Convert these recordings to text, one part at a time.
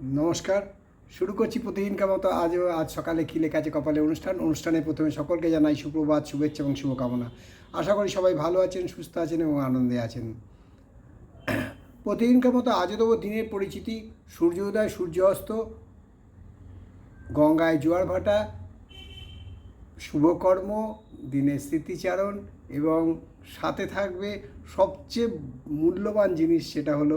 নমস্কার। শুরু করছি প্রতিদিনকার মতো আজও আজ সকালে কি লেখা আছে কপালে অনুষ্ঠান। অনুষ্ঠানে প্রথমে সকলকে জানাই সুপ্রভাত, শুভেচ্ছা এবং শুভকামনা। আশা করি সবাই ভালো আছেন, সুস্থ আছেন এবং আনন্দে আছেন। প্রতিদিনকার মতো আজও দেবো দিনের পরিচিতি। সূর্যোদয় সূর্য অস্ত, গঙ্গায় জোয়ার ভাটা শুভকর্ম দিনের স্মৃতিচারণ এবং সাথে থাকবে সবচেয়ে মূল্যবান জিনিস সেটা হলো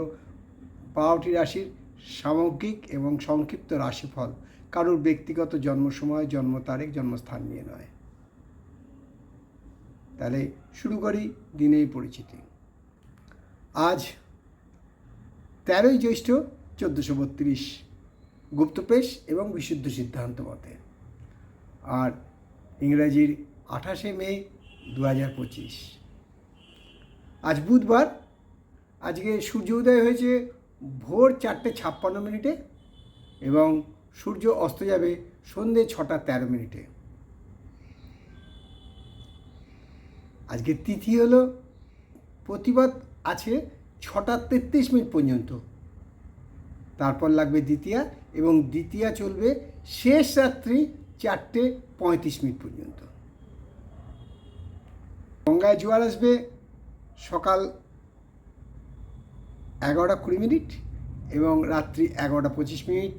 বারোটি রাশির সামগ্রিক এবং সংক্ষিপ্ত রাশিফল কারোর ব্যক্তিগত জন্ম সময় জন্ম তারিখ জন্মস্থান নিয়ে নয়। তাহলে শুরু করি দিনেই পরিচিতি। আজ তেরোই জ্যৈষ্ঠ চোদ্দোশো বত্রিশ গুপ্তপেশ এবং বিশুদ্ধ সিদ্ধান্ত মতে। আর ইংরাজির আঠাশে মে দু হাজার পঁচিশ। আজ বুধবার, আজকে সূর্য উদয় হয়েছে ভোর চারটে ছাপ্পান্ন মিনিটে এবং সূর্য অস্ত যাবে সন্ধে ছটা তেরো মিনিটে। আজকে তিথি হলো, প্রতিবাদ আছে ছটা তেত্রিশ মিনিট পর্যন্ত। তারপর লাগবে দ্বিতীয়া এবং দ্বিতীয়া চলবে শেষ রাত্রি চারটে পঁয়ত্রিশ মিনিট পর্যন্ত। গঙ্গায় জোয়ার আসবে, সকাল এগারোটা কুড়ি মিনিট এবং রাত্রি এগারোটা পঁচিশ মিনিট।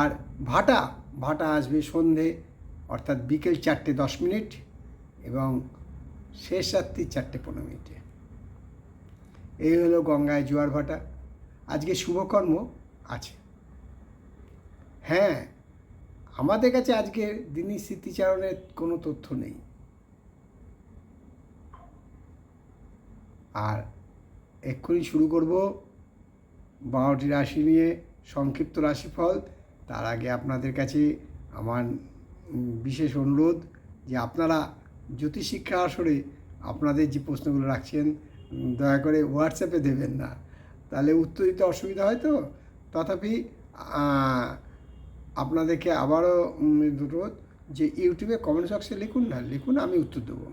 আর ভাটা ভাটা আসবে সন্ধে, অর্থাৎ বিকেল চারটে দশ মিনিট এবং শেষ রাত্রি চারটে পনেরো মিনিটে। এই হলো গঙ্গায় জোয়ার ভাটা। আজকে শুভকর্ম আছে। হ্যাঁ আমাদের কাছে আজকে দিনী স্মৃতিচারণের কোনো তথ্য নেই। আর এক্ষুনি শুরু করব বারোটি রাশি নিয়ে সংক্ষিপ্ত রাশিফল। তার আগে আপনাদের কাছে আমার বিশেষ অনুরোধ যে আপনারা জ্যোতিষশিক্ষা আসরে আপনাদের যে প্রশ্নগুলো রাখছেন দয়া করে হোয়াটসঅ্যাপে দেবেন না। তাহলে উত্তর দিতে অসুবিধা হয় তো? তথাপি আপনাদেরকে আবারও অনুরোধ যে ইউটিউবে কমেন্ট বক্সে লিখুন না, লিখুন, আমি উত্তর দেবো।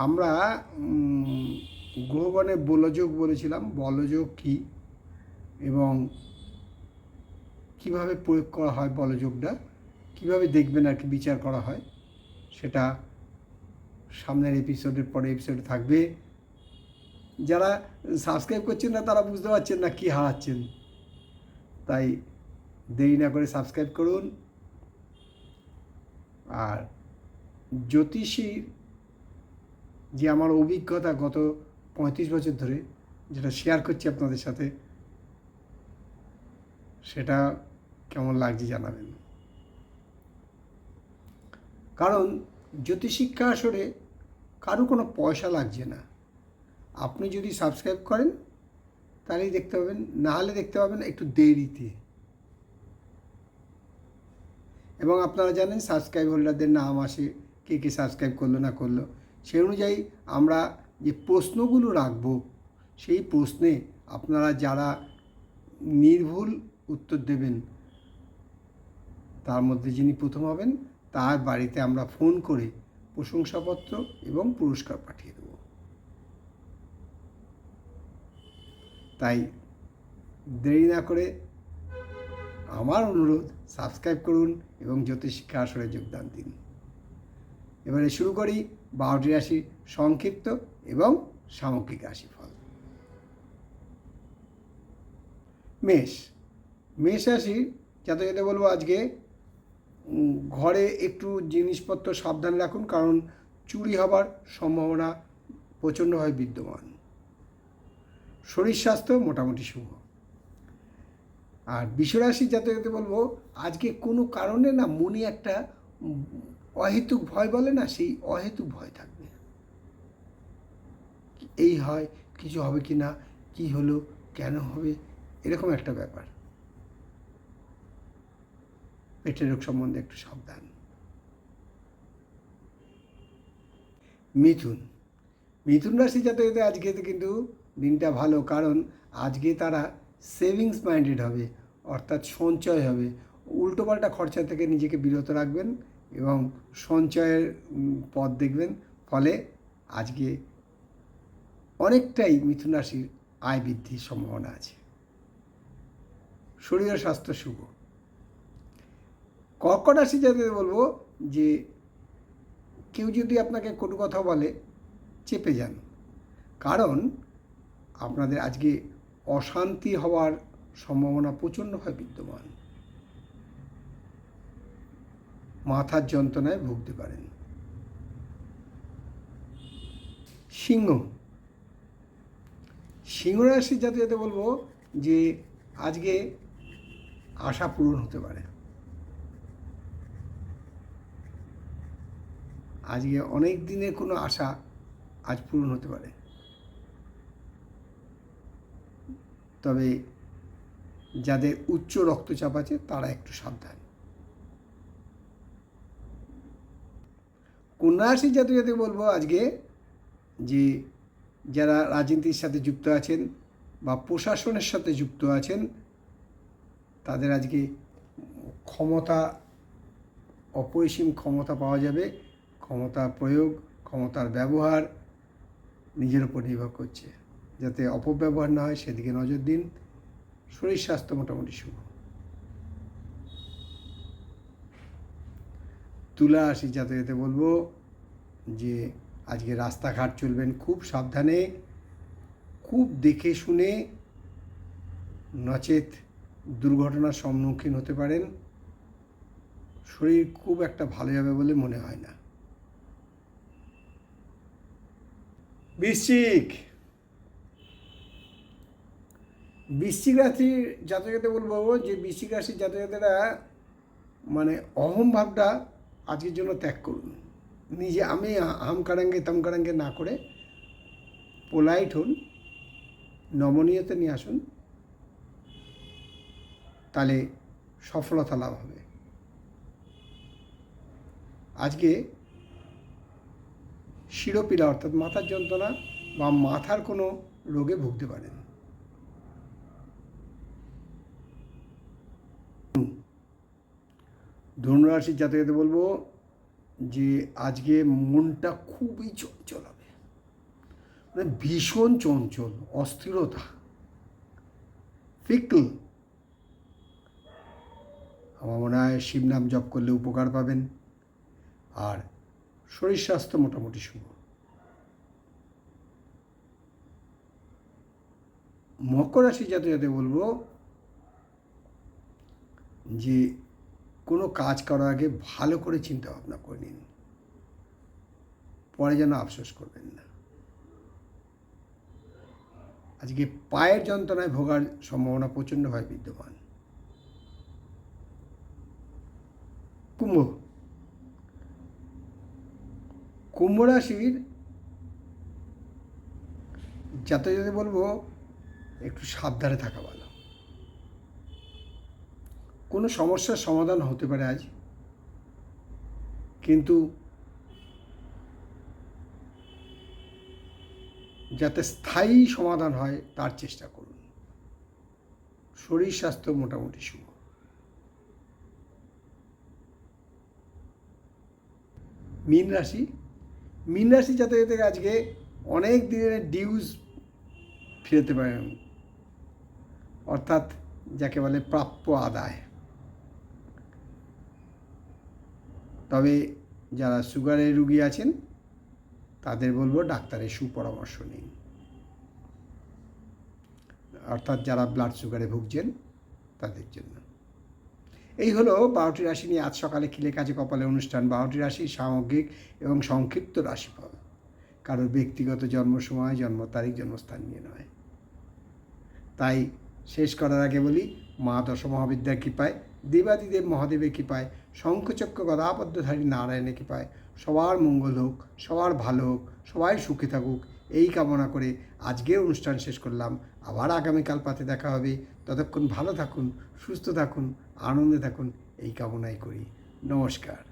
আমরা গ্রহগণে বলযোগ বলেছিলাম। বলযোগ কি? এবং কীভাবে প্রয়োগ করা হয় বলযোগটা? কীভাবে দেখবেন আর কি বিচার করা হয়? সেটা সামনের এপিসোডের পরে এপিসোডে থাকবে। যারা সাবস্ক্রাইব করছেন না, তারা বুঝতে পারছেন না কী হারাচ্ছেন। তাই দেরি না করে সাবস্ক্রাইব করুন। আর জ্যোতিষীর যে আমার অভিজ্ঞতা গত পঁয়ত্রিশ বছর ধরে যেটা শেয়ার করছি আপনাদের সাথে, সেটা কেমন লাগছে জানাবেন। কারণ জ্যোতিষিক্ষা আসরে কারও কোনো পয়সা লাগছে না। আপনি যদি সাবস্ক্রাইব করেন, তাহলেই দেখতে পাবেন, না হলে দেখতে পাবেন একটু দেরিতে। এবং আপনারা জানেন সাবস্ক্রাইব হোল্ডারদের নাম আসে, কে কে সাবস্ক্রাইব করল না করল। সেই অনুযায়ী আমরা যে প্রশ্নগুলো রাখব, সেই প্রশ্নে আপনারা যারা নির্ভুল উত্তর দেবেন, তার মধ্যে যিনি প্রথম হবেন, তার বাড়িতে আমরা ফোন করে প্রশংসাপত্র এবং পুরস্কার পাঠিয়ে দেব। তাই দেরি না করে আমার অনুরোধ, সাবস্ক্রাইব করুন এবং জ্যোতিষ শিক্ষা আসরে যোগদান দিন। এবারে শুরু করি বারোটি রাশি সংক্ষিপ্ত এবং সামগ্রিক রাশিফল। মেষ। মেষ রাশি, যাতে যাতে বলব আজকে ঘরে একটু জিনিসপত্র সাবধান রাখুন, কারণ চুরি হবার সম্ভাবনা প্রচণ্ডভাবে বিদ্যমান। শরীর স্বাস্থ্য মোটামুটি শুভ। আর বিশ্বরাশি, যাতে যাতে বলব, আজকে কোনো কারণে না মনে একটা অহেতুক ভয় বলে না, সেই অহেতুক ভয় থাকবে। এই হয়, কিছু হবে কি না, কি হলো, কেন হবে, এরকম একটা ব্যাপার। পেটের রোগ সম্বন্ধে একটু সাবধান। মিথুন মিথুন রাশি যাতে যাতে আজকে কিন্তু দিনটা ভালো, কারণ আজকে তারা সেভিংস মাইন্ডেড হবে, অর্থাৎ সঞ্চয় হবে। উল্টোপাল্টা খরচা থেকে নিজেকে বিরত রাখবেন এবং সঞ্চয়ের পথ দেখবেন। ফলে আজকে অনেকটাই মিথুন রাশির আয় বৃদ্ধির সম্ভাবনা আছে। শরীর ও স্বাস্থ্য শুভ। কর্কট রাশি যাদের বলব যে, কেউ যদি আপনাকে কটু কথা বলে, চেপে যান। কারণ আপনাদের আজকে অশান্তি হওয়ার সম্ভাবনা প্রচণ্ডভাবে বিদ্যমান। মাথার যন্ত্রণায় ভুগতে পারেন। সিংহ। সিংহ রাশির যাতে যাতে বলব যে আজকে আশা পূরণ হতে পারে। আজকে অনেক দিনের কোনো আশা আজ পূরণ হতে পারে। তবে যাদের উচ্চ রক্তচাপ আছে তারা একটু সাবধান। কন্যা রাশির জাতক বলব আজকে, যে যারা রাজনীতির সাথে যুক্ত আছেন বা প্রশাসনের সাথে যুক্ত আছেন, তাদের আজকে ক্ষমতা, অপরিসীম ক্ষমতা পাওয়া যাবে। ক্ষমতা প্রয়োগ, ক্ষমতার ব্যবহার নিজের উপর নির্ভর করছে। যাতে অপব্যবহার না হয়, সেদিকে নজর দিন। শরীর স্বাস্থ্য মোটামুটি শুভ। তুলা রাশি যাতে যেতে বলব যে আজকে রাস্তাঘাট চলবেন খুব সাবধানে, খুব দেখে শুনে নচেত দুর্ঘটনার সম্মুখীন হতে পারেন। শরীর খুব একটা ভালো যাবে বলে মনে হয় না। বৃশ্চিক বৃশ্চিক রাশির জাতকতে বলব যে বৃশ্চিক রাশির জাতকতেরা মানে অহম ভাবটা আজকের জন্য ত্যাগ করুন। নিজে আমি হাম কারাঙ্গে তাম কারাঙ্গে না করে পোলাইট হন, নমনীয়তা নিয়ে আসুন, তাহলে সফলতা লাভ হবে। আজকে শিরোপীড়া অর্থাৎ মাথার যন্ত্রণা বা মাথার কোনো রোগে ভুগতে পারেন। ধনুরাশির জাতকদের বলব যে আজকে মনটা খুবই চঞ্চল হবে। মানে ভীষণ চঞ্চল, অস্থিরতা, ফিকল। আমার মনে হয় শিবনাম জপ করলে উপকার পাবেন। আর শরীর স্বাস্থ্য মোটামুটি শুভ। মকর রাশি যাতে যাতে বলব যে কোনো কাজ করার আগে ভালো করে চিন্তা ভাবনা করে নিন। পরে যেন আফসোস করবেন না। আজকে পায়ের যন্ত্রণায় ভোগার সম্ভাবনা প্রচণ্ডভাবে বিদ্যমান। কুম্ভ। কুম্ভ রাশির যাতে যাতে বলব, একটু সাবধানে থাকা ভালো। কোনো সমস্যার সমাধান হতে পারে আজ। কিন্তু যাতে স্থায়ী সমাধান হয়, তার চেষ্টা করুন। শরীর স্বাস্থ্য মোটামুটি শুভ। মীন রাশি। মীন রাশি যাতে যাতে আজকে অনেক দিনের ডিউজ ফিরতে পারেন। অর্থাৎ যাকে বলে প্রাপ্য আদায়। তবে যারা সুগারের রুগী আছেন, তাদের বলব ডাক্তারের সুপরামর্শ নিন। অর্থাৎ যারা ব্লাড সুগারে ভুগছেন, তাদের জন্য। এই হলো বারোটি রাশি নিয়ে আজ সকালে খিলে কাজে কপালে অনুষ্ঠান? বারোটি রাশি সামগ্রিক এবং সংক্ষিপ্ত রাশিফল। কারোর ব্যক্তিগত জন্ম সময় জন্ম তারিখ, জন্মস্থান নিয়ে নয়। তাই শেষ করার আগে বলি মা দশ মহাবিদ্যার কৃপায়, দেবাদিদেব মহাদেবের কৃপায় শঙ্খচক্র গদাপদ্মধারী নারায়ণে কৃপায় সবার মঙ্গল হোক, সবার ভালো হোক, সবাই সুখে থাকুক। এই কামনা করে আজকের অনুষ্ঠান শেষ করলাম। আবার আগামীকাল পাতে দেখা হবে। ততক্ষণ ভালো থাকুন, সুস্থ থাকুন, আনন্দে থাকুন। এই কামনাই করি। নমস্কার।